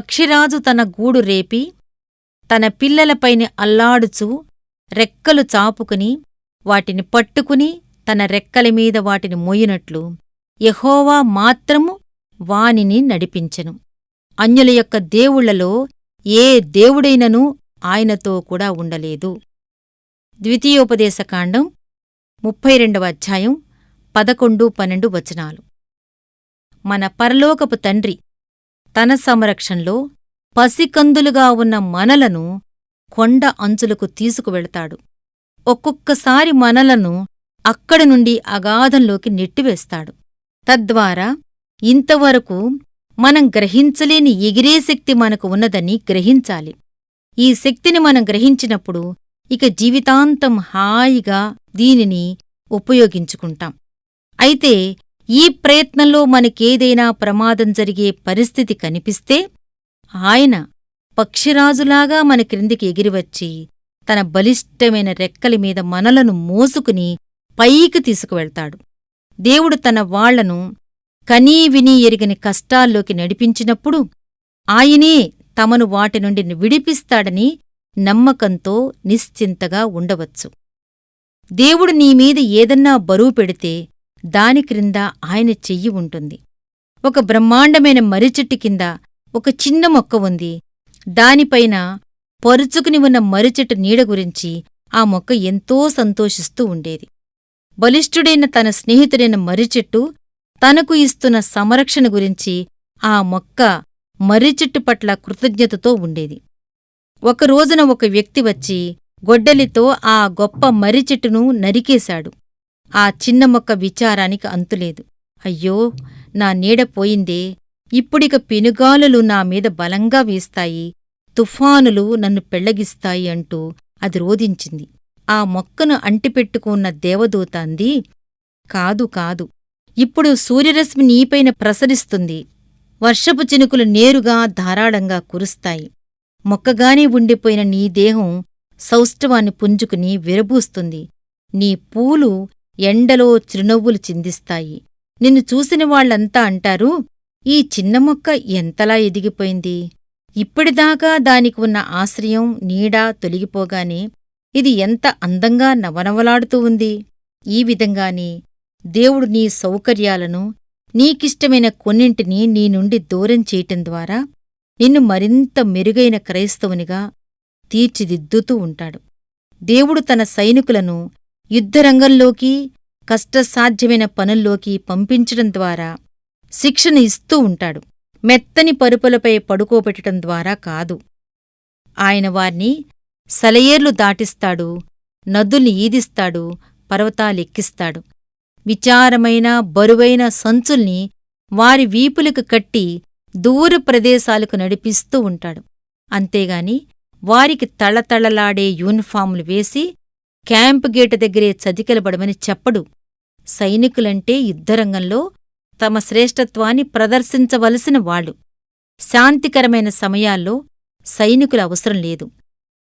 పక్షిరాజు తన గూడు రేపి తన పిల్లలపైని అల్లాడుచూ రెక్కలు చాపుకుని వాటిని పట్టుకుని తన రెక్కలమీద వాటిని మోయినట్లు యహోవా మాత్రము వానిని నడిపించెను. అన్యుల యొక్క దేవుళ్ళలో ఏ దేవుడైనను ఆయనతో కూడా ఉండలేదు. ద్వితీయోపదేశకాండం ముప్పై రెండవ అధ్యాయం పదకొండు పన్నెండు వచనాలు. మన పరలోకపు తండ్రి తన సంరక్షణలో పసికందులుగా ఉన్న మనలను కొండ అంచులకు తీసుకువెళతాడు. ఒక్కొక్కసారి మనలను అక్కడి నుండి అగాధంలోకి నెట్టివేస్తాడు. తద్వారా ఇంతవరకు మనం గ్రహించలేని ఎగిరే శక్తి మనకు ఉన్నదని గ్రహించాలి. ఈ శక్తిని మనం గ్రహించినప్పుడు ఇక జీవితాంతం హాయిగా దీనిని ఉపయోగించుకుంటాం. అయితే ఈ ప్రయత్నంలో మనకేదైనా ప్రమాదం జరిగే పరిస్థితి కనిపిస్తే ఆయన పక్షిరాజులాగా మన క్రిందికి ఎగిరివచ్చి తన బలిష్టమైన రెక్కలిమీద మనలను మోసుకుని పైకి తీసుకువెళ్తాడు. దేవుడు తన వాళ్ళను కనీ వినీ ఎరిగని కష్టాల్లోకి నడిపించినప్పుడు ఆయనే తమను వాటి నుండి విడిపిస్తాడని నమ్మకంతో నిశ్చింతగా ఉండవచ్చు. దేవుడు నీమీద ఏదన్నా బరువు పెడితే దాని క్రింద ఆయన చెయ్యి ఉంటుంది. ఒక బ్రహ్మాండమైన మర్రిచెట్టు కింద ఒక చిన్న మొక్క ఉంది. దానిపైన పరుచుకుని ఉన్న మర్రిచెట్టు నీడ గురించి ఆ మొక్క ఎంతో సంతోషిస్తూ ఉండేది. బలిష్ఠుడైన తన స్నేహితుడైన మర్రిచెట్టు తనకు ఇస్తున్న సంరక్షణ గురించి ఆ మొక్క మర్రిచెట్టు పట్ల కృతజ్ఞతతో ఉండేది. ఒకరోజున ఒక వ్యక్తి వచ్చి గొడ్డలితో ఆ గొప్ప మర్రిచెట్టును నరికేశాడు. ఆ చిన్న మొక్క విచారానికి అంతులేదు. అయ్యో నా నీడ పోయిందే. ఇప్పుడిక పెనుగాలులు నా మీద బలంగా వీస్తాయి. తుఫానులు నన్ను పెళ్ళగిస్తాయి అంటూ అది రోదించింది ఆ మొక్కను అంటిపెట్టుకున్న దేవదూత అంది కాదు కాదు. ఇప్పుడు సూర్యరశ్మి నీపైన ప్రసరిస్తుంది. వర్షపు చినుకులు నేరుగా ధారాళంగా కురుస్తాయి. మొక్కగానే ఉండిపోయిన నీ దేహం సౌష్ఠవాన్ని పుంజుకుని విరబూస్తుంది నీ పూలు ఎండలో చిరునవ్వులు చిందిస్తాయి. నిన్ను చూసిన వాళ్ళంతా అంటారు ఈ చిన్న మొక్క ఎంతలా ఎదిగిపోయింది. ఇప్పటిదాకా దానికి ఉన్న ఆశ్రయం నీడ తొలగిపోగానే ఇది ఎంత అందంగా నవనవలాడుతూ ఉంది. ఈ విధంగానే దేవుడు నీ సౌకర్యాలను నీకిష్టమైన కొన్నింటిని నీ నుండి దూరం చేయటం ద్వారా నిన్ను మరింత మెరుగైన క్రైస్తవునిగా తీర్చిదిద్దుతూ ఉంటాడు. దేవుడు తన సైనికులను యుద్ధరంగంలోకి కష్టసాధ్యమైన పనుల్లోకి పంపించడం ద్వారా శిక్షణ ఇస్తూ ఉంటాడు. మెత్తని పరుపులపై పడుకోబెట్టడం ద్వారా కాదు. ఆయన వారిని సలయేర్లు దాటిస్తాడు నదుల్ని ఈదిస్తాడు పర్వతాలెక్కిస్తాడు విచారమైన బరువైన సంచుల్ని వారి వీపులకు కట్టి దూర ప్రదేశాలకు నడిపిస్తూ ఉంటాడు. అంతేగాని వారికి తళతళలాడే యూనిఫాములు వేసి క్యాంపు గేటు దగ్గరే చతికిలబడమని చెప్పడు. సైనికులంటే యుద్ధరంగంలో తమ శ్రేష్ఠత్వాన్ని ప్రదర్శించవలసిన వాళ్ళు. శాంతికరమైన సమయాల్లో సైనికుల అవసరం లేదు.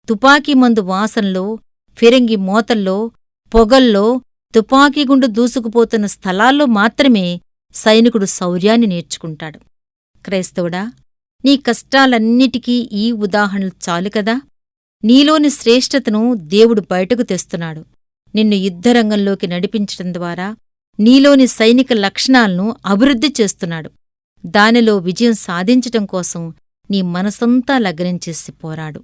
తుపాకీ మందు వాసనలో ఫిరంగి మోతల్లో పొగల్లో తుపాకీగుండు దూసుకుపోతున్న స్థలాల్లో మాత్రమే సైనికుడు శౌర్యాన్ని నేర్చుకుంటాడు. క్రైస్తవుడా నీ కష్టాలన్నిటికీ ఈ ఉదాహరణలు చాలు కదా? నీలోని శ్రేష్ఠతను దేవుడు బయటకు తెస్తున్నాడు. నిన్ను యుద్ధరంగంలోకి నడిపించటం ద్వారా నీలోని సైనిక లక్షణాలను అభివృద్ధి చేస్తున్నాడు. దానిలో విజయం సాధించటం కోసం నీ మనసంతా లగ్నం చేసి పోరాడు.